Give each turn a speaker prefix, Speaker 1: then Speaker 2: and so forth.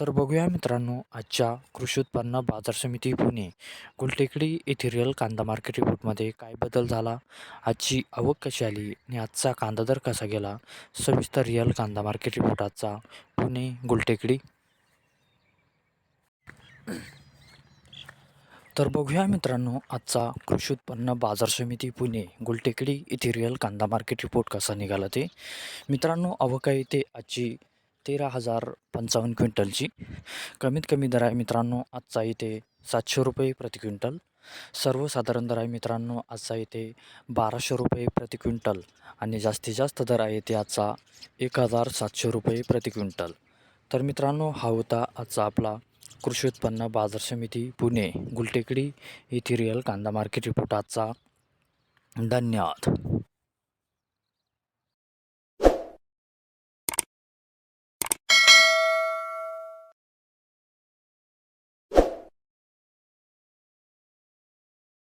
Speaker 1: तर बघूया मित्रांनो आजच्या कृषी उत्पन्न बाजार समिती पुणे गुलटेकडी येथे रिअल कांदा मार्केट रिपोर्टमध्ये काय बदल झाला आजची आवक कशी आली आणि आजचा कांदा दर कसा गेला सविस्तर रिअल कांदा मार्केट रिपोर्ट आजचा पुणे गुलटेकडी. तर बघूया मित्रांनो आजचा कृषी उत्पन्न बाजार समिती पुणे गुलटेकडी येथे रिअल कांदा मार्केट रिपोर्ट कसा निघाला ते. मित्रांनो अवका आहे ते आजची तेरा हजार पंचावन्न क्विंटलची. कमीत कमी दर आहे मित्रांनो आजचा इथे सातशे रुपये प्रति क्विंटल. सर्वसाधारण दर आहे मित्रांनो आजचा इथे बाराशे रुपये प्रति क्विंटल. आणि जास्तीत जास्त दर आहे ते आजचा एक हजार सातशे रुपये प्रति क्विंटल. तर मित्रांनो हा होता आजचा आपला कृषी उत्पन्न बाजार समिती पुणे गुलटेकडी येथे रिअल कांदा मार्केट रिपोर्ट आजचा. धन्यवाद.